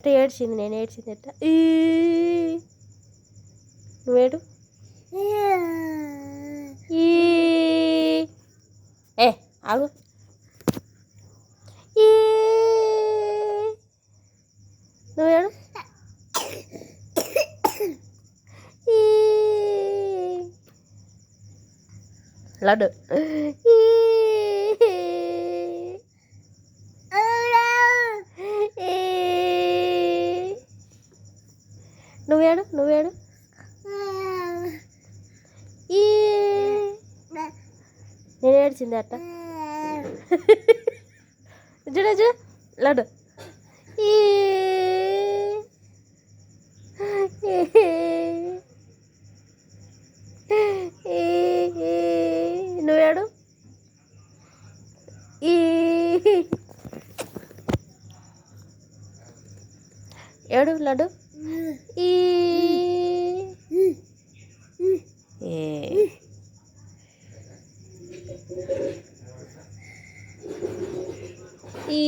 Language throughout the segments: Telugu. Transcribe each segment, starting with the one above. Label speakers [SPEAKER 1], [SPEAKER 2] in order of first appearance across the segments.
[SPEAKER 1] ఎట్ట ఏడ్చింది నేను ఏడ్చింది ఎట్ట నువ్వేడు? ఏ ఆగు. నువ్వేడు? లడ్డు. ఈ. నువ్వేడు నువ్వేడు. ఈ. నేను ఏడ్చింది అట్ట. చూడ చూడ. లడ్డు. ఈ. నువ్వేడు. ఈ. ఏడు లడ్డు. ఈ ఏ. ఈ.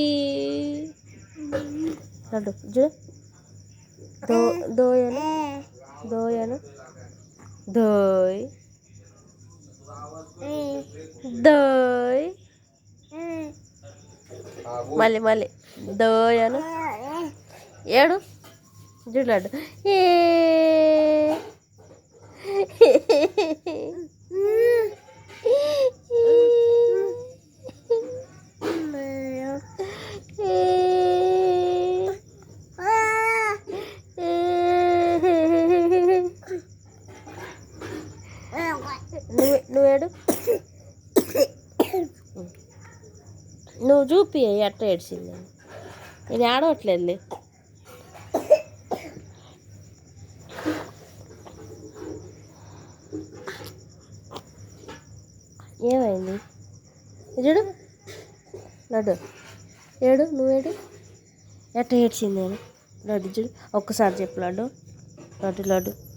[SPEAKER 1] లడ్డు చూడు దో దోయను దోయను దోయ్. దోయ్. మళ్ళీ మళ్ళీ. దోయను ఏడు. చూడు లడ్డు ఏ నువ్వు నువ్వేడు నువ్వు చూపి ఎట్ట ఏడ్చింది నేను ఆడవట్లేదులే ఏమైంది? చూడు లడ్డు. ఏడు? నువ్వేడు ఎట్ట ఏడ్చింది? నేను లడ్డు చూడు ఒక్కసారి చెప్పు లడ్డు. లడ్డు లడ్డు.